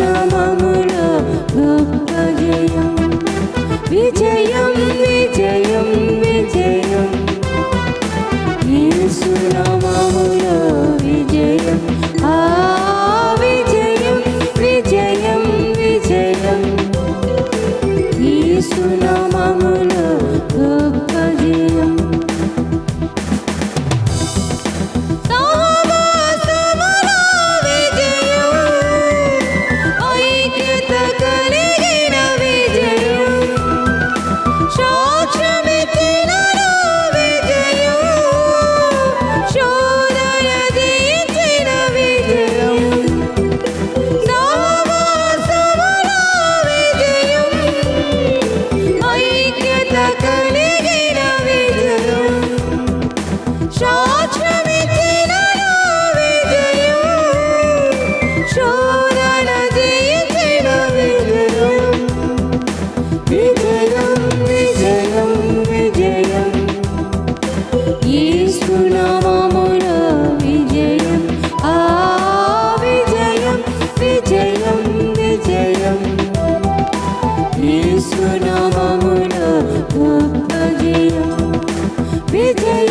నామములో గొప్ప జయం విజయం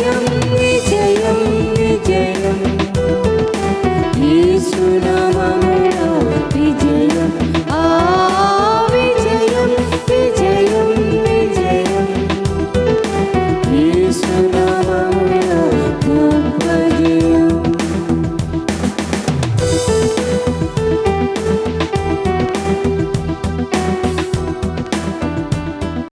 you.